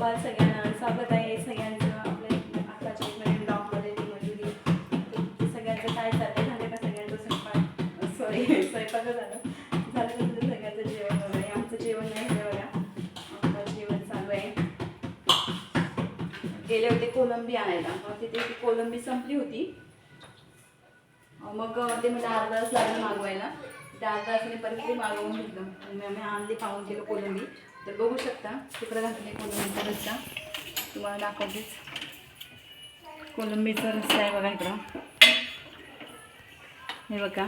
दुपार सगळ्यांना स्वागत आहे सगळ्यांचं आपल्या आताच्या नवीन ब्लॉगमध्ये ती मजुरी. सगळ्यांचं काय चाललंय? झालं का सगळ्यांचं स्वयंपाक? सॉरी स्वयंपाक झालं. झालं का तुझं सगळ्यांचं जेवण वगैरे? आमचं जेवण नाही झालं बघा. आमचं जेवण चालू आहे. गेले होते कोलंबी आणायला. मग तिथे ती कोलंबी संपली होती. मग ते मला अर्धा तास लागला मागवायला. त्या अर्धा तासाने परत ते मागवून घेतलं. आम्ही आणली पाहून केलं कोलंबी. तर बघू शकता तिकडं घातले कोलंबीचा रस्सा. तुम्हाला दाखवतेच. कोलंबीचा रस्सा आहे बघा इकडं. हे बघा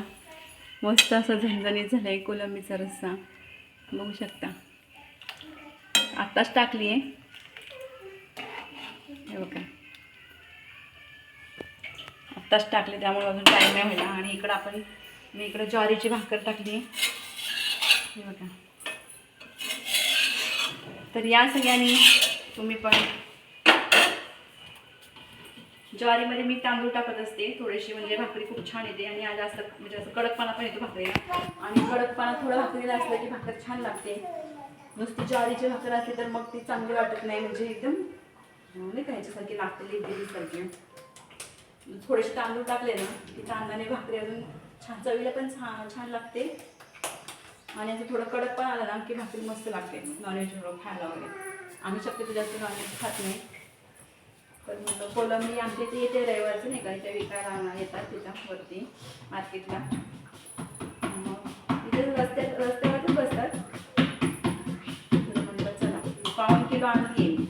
मस्त असं झणझणीत झालं आहे कोलंबीचा रस्सा. बघू शकता. आत्ताच टाकली आहे. हे बघा. आत्ताच टाकले त्यामुळे अजून टाईम नाही व्हायला आणि इकडं आपण मी इकडं ज्वारीची भाकर टाकली हे बघा. तर या सगळ्यांनी तुम्ही पण ज्वारीमध्ये मी तांदूळ टाकत असते. थोडीशी म्हणजे भाकरी खूप छान येते आणि आज जास्त म्हणजे असं कडकपणा पण येतो भाकरीला. आणि कडकपणा थोडं भाकरीला असलं की भाकर छान लागते. नुसती ज्वारीची भाकर असली तर मग ती चांगली वाटत नाही. म्हणजे एकदम नाही का ह्याच्यासारखी लागते इडलीसारखी थोडेसे तांदूळ टाकले ना की तांदळाने भाकरी अजून छान चवीला पण छान छान लागते. आणि असं थोडं कडक पण आलं ना की भाकरी मस्त लागते. नॉनव्हेज थोडं खायला वगैरे. आम्ही शक्यतो जास्त नॉनव्हेज खात नाही. तर मग कोलंबी आमच्या इथे येते रविवारचं नाही का? इथे विकायला येतात तिथं वरती मार्केटला. मग इथे रस्त्यात रस्त्यावरच बसतात. म्हणलं चला पाऊन किलो आणून येईल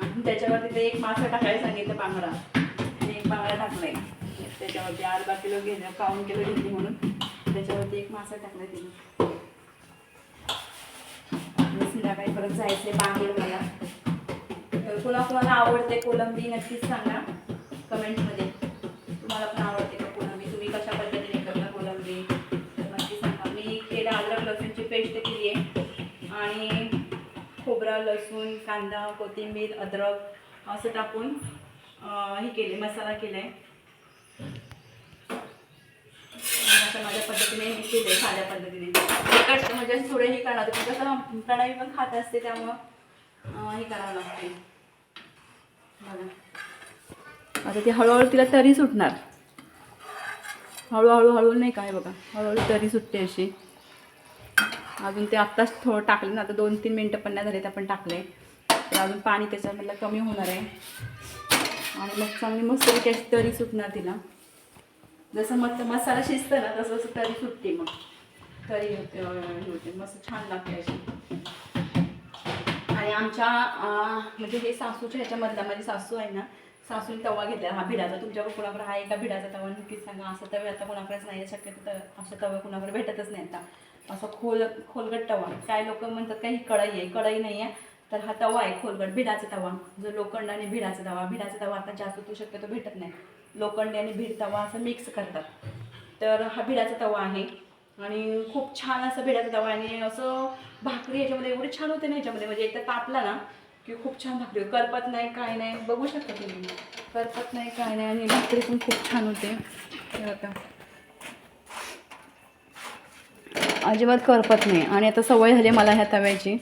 आणि त्याच्यावर तिथे एक मासा टाकायला सांगितलं बांगडा. आणि एक बांगडा टाकलाय. त्याच्यावरती अर्धा किलो घेणं पाऊन किलो घेतली म्हणून. त्याच्यावरती एक मासा टाकला तिने संध्याकाळी परत जायचंय बांगड मला. तर कोणा कोणाला आवडते कोलंबी नक्कीच सांगा कमेंटमध्ये. तुम्हाला पण आवडते का कोलंबी? तुम्ही कशा पद्धतीने करता कोलंबी? तर नक्की सांगा. मी केला अद्रक लसूणची पेस्ट केली आहे आणि खोबरा लसूण कांदा कोथिंबीर अद्रक असं टाकून हे केले मसाला केला आहे असं माझ्या पद्धतीने हे केलं साध्या पद्धतीने. तिखट म्हणजे थोडे थोडं हे करणार होते कसं कढाई पण खात असते त्यामुळं हे करावं लागते बघा. आता ती हळूहळू तिला तरी सुटणार. हळूहळू हळू नाही काय बघा. हळूहळू तरी सुटते अशी. अजून ते आत्ताच थोडं टाकलं ना आता दोन तीन मिनटं पण नाही झाले ते आपण टाकले. तर अजून पाणी त्याच्यामधलं कमी होणार आहे. आणि मग चांगली मस्त त्याची तरी सुटणार तिला. जसं मग मसाला शिजतं ना तसं तसं तरी सुटते मग. तरी होते होते. मस्त छान लागते अशी. आणि आमच्या म्हणजे हे सासूच्या ह्याच्यामधला माझी सासू आहे ना सासूने तवा घेतला हा भिडाचा. तुमच्याकडे कुणाकडे हा एका भिडाचा तवा? नक्कीच सांगा. असं तवे आता कुणाकडेच नाही आहे. शक्यतो तर असं तवा कुणाकडे भेटतच नाही आता. असं खोल खोलगट तवा. काय लोक म्हणतात काही कढई आहे. कढई नाही आहे. तर हा तवा आहे खोलगट भिडाचा तवा. जो लोखंड आणि भिडाचा तवा. भिडाचा तवा आता जास्त तू शक्यतो भेटत नाही. लोखंडी आणि भीड तवा असं मिक्स करतात. तर हा भिडाचा तवा आहे. आणि खूप छान असं भिडाचा तवा आणि असं भाकरी याच्यामध्ये एवढी छान होते ना याच्यामध्ये म्हणजे एकदा तापला ना की खूप छान भाकरी करपत नाही काय नाही. बघू शकता तुम्ही. करपत नाही काय नाही. आणि भाकरी पण खूप छान होते. अजिबात करपत नाही. आणि आता सवय झाली मला ह्या तव्याची.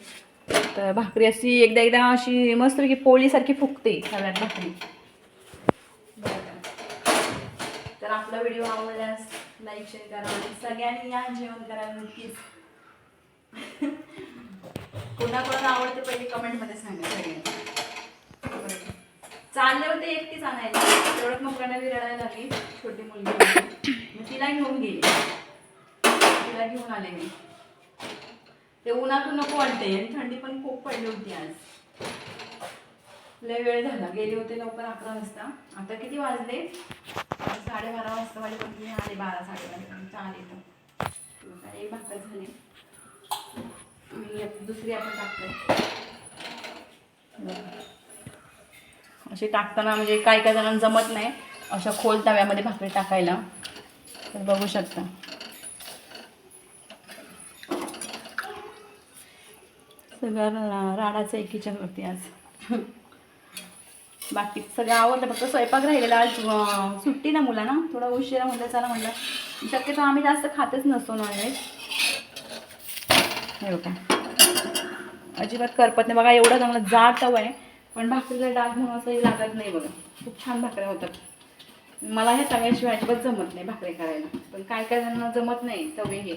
तर भाकरी अशी एकदा एकदा अशी मस्त की पोळीसारखी फुकते तव्यात भाकरी. तर आपला व्हिडिओ आवडल्यास लाईक शेअर करा आणि सगळ्यांनी या जेवण करायला नक्कीच. कोणा कोणाला आवडते पहिले कमेंटमध्ये सांगा सगळ्यांनी. चालले होते एकटीच आणायला तेवढंच मग प्रणवी रडायला लागली. छोटी मुलगी मग तिला घेऊन गेली. तिला घेऊन आले मी. ते उन्हातून नको वाटते आणि थंडी पण खूप पडली होती आज. लय वेळ झाला. गेले होते लवकर अकरा वाजता. आता किती वाजले? साडेबारा वाजता माझ्या मी आले बारा साडेबारा. आले तर आता एक भाकर झाली. आता दुसरी आपण टाकतोय असे टाकताना म्हणजे काही काही जणांना जमत नाही. अशा खोल तव्यामध्ये भाकरी टाकायला. तर बघू शकता. सगळं रा- राडाचं एकीच्या वरती आज. बाकी सगळं आवडलं. फक्त स्वयंपाक राहिलेला आज सुट्टी ना मुलांना. थोडा उशिरा म्हणलं चला म्हणलं. शक्यतो आम्ही जास्त खातच नसतो नॉनव्हेज हे बघा. अजिबात करपत नाही. बघा एवढा चांगला जाड तव आहे. पण भाकरीला डाग म्हणून असंही लागत नाही बघा. खूप छान भाकऱ्या होतात. मला ह्या तव्याशिवाय अजिबात जमत नाही भाकरी करायला. पण काय काय जणांना जमत नाही तवे हे.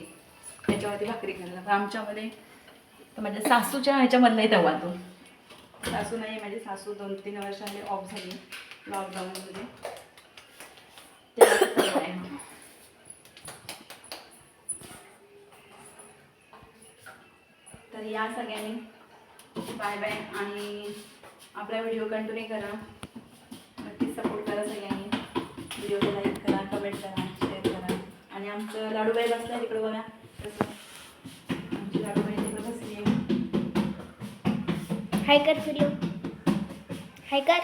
त्याच्यावरती भाकरी करायला. आमच्यामध्ये तर माझ्या सासूच्या ह्याच्यामधलाही तवा तो. सासू नाही माझी सासू दोन तीन वर्षांनी ऑफ झाली लॉकडाऊनमध्ये तर या सगळ्यांनी. बाय बाय आणि आपला व्हिडिओ कंटिन्यू करा. नक्कीच सपोर्ट करा सगळ्यांनी. व्हिडिओला लाईक करा कमेंट करा शेअर करा. आणि आमचं लाडूबाई बसलं आहे तिकडं बघा. तसं हाय कर व्हिडिओ हाय कर